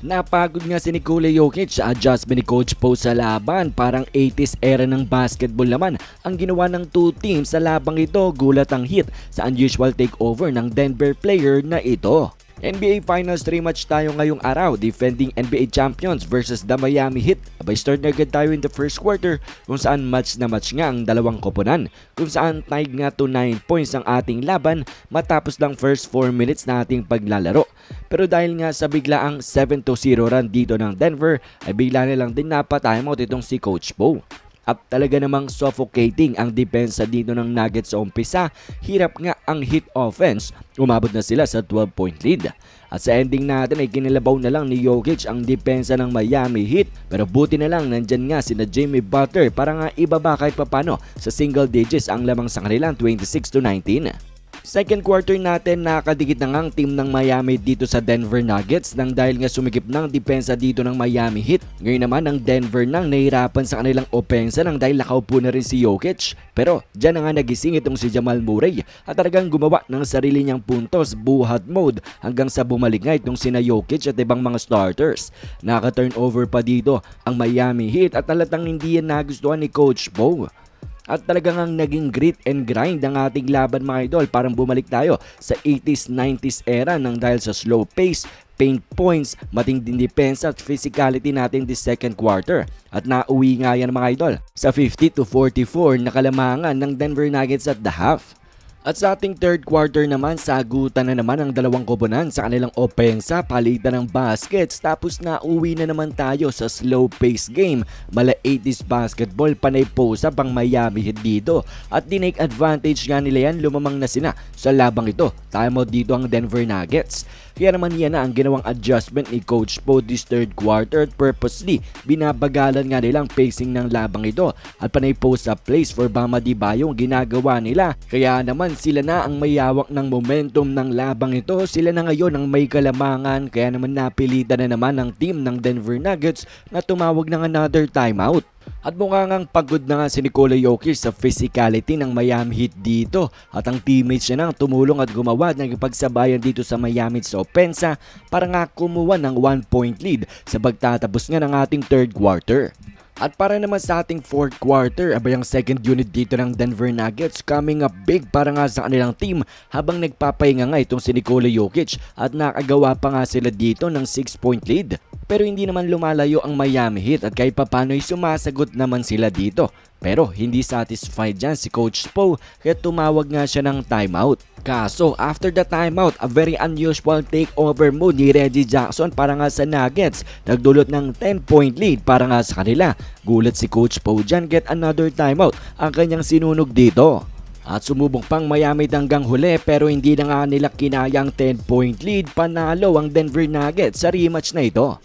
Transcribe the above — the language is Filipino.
Napagod nga si Nikola Jokic sa adjustment ni Coach Poe sa laban. Parang 80s era ng basketball naman ang ginawa ng two teams sa labang ito. Gulat ang hit sa unusual takeover ng Denver player na ito. NBA Finals 3 match tayo ngayong araw, defending NBA champions versus the Miami Heat. Abay start na agad tayo in the first quarter kung saan match na match nga ang dalawang koponan. Kung saan tied nga to 9 points ang ating laban matapos lang first 4 minutes na ating paglalaro. Pero dahil nga sa biglaang 7-0 run dito ng Denver, ay bigla na lang din napatimeout itong si Coach Poe. At talaga namang suffocating ang depensa dito ng Nuggets sa umpisa. Hirap nga ang hit offense. Umabot na sila sa 12-point lead. At sa ending natin ay kinalabaw na lang ni Jokic ang depensa ng Miami Heat. Pero buti na lang nandyan nga si na Jimmy Butler para nga ibaba kahit papano sa single digits ang lamang sa kanilang 26 to 19. Second quarter natin nakakadikit na nga ang team ng Miami dito sa Denver Nuggets nang dahil nga sumikip ng depensa dito ng Miami Heat. Ngayon naman ang Denver nang nahirapan sa kanilang opensa nang dahil nakaupo na rin si Jokic. Pero dyan na nga nagising itong si Jamal Murray at talagang gumawa ng sarili niyang puntos buhat mode hanggang sa bumalik nga itong sina Jokic at ibang mga starters. Naka-turnover pa dito ang Miami Heat at talatang hindi yan nagustuhan ni Coach Bo. At talagang ang naging grit and grind ang ating laban mga idol. Parang bumalik tayo sa 80s, 90s era nang dahil sa slow pace, paint points, matinding depensa at physicality natin this second quarter. At nauwi nga yan mga idol sa 50 to 44 na kalamangan ng Denver Nuggets at the half. At sa ating third quarter naman, sagutan na naman ang dalawang koponan sa kanilang opensa, palitan ng baskets, tapos na uwi na naman tayo sa slow pace game. Mala 80s basketball, panay posa pang Miami dito. At dinake advantage nga nila yan, lumamang na sina sa labang ito. Timeout dito ang Denver Nuggets. Kaya naman yan na ang ginawang adjustment ni Coach Po this third quarter at purposely binabagalan nga nilang pacing ng labang ito at panay post up plays for Bama Diba yung ginagawa nila. Kaya naman sila na ang mayawak ng momentum ng labang ito. Sila na ngayon ang may kalamangan kaya naman napilitan na naman ng team ng Denver Nuggets na tumawag ng another timeout. At mukha ngang pagod na nga si Nikola Jokic sa physicality ng Miami Heat dito at ang teammates niya nang tumulong at gumawa ng ipagsabayan dito sa Miami sa opensa para nga kumuha ng 1 point lead sa pagtatapos nga ng ating third quarter. At para naman sa ating fourth quarter, abay ang second unit dito ng Denver Nuggets coming up big para nga sa kanilang team habang nagpapahinga nga itong si Nikola Jokic at nakagawa pa nga sila dito ng 6 point lead. Pero hindi naman lumalayo ang Miami Heat at kahit papano'y sumasagot naman sila dito. Pero hindi satisfied dyan si Coach Poe kaya tumawag nga siya ng timeout. Kaso after the timeout, a very unusual takeover move ni Reggie Jackson para nga sa Nuggets. Nagdulot ng 10 point lead para nga sa kanila. Gulat si Coach Poe dyan get another timeout ang kanyang sinunog dito. At sumubok pang Miami hanggang huli pero hindi na nga nila kinayang 10 point lead panalo ang Denver Nuggets sa rematch na ito.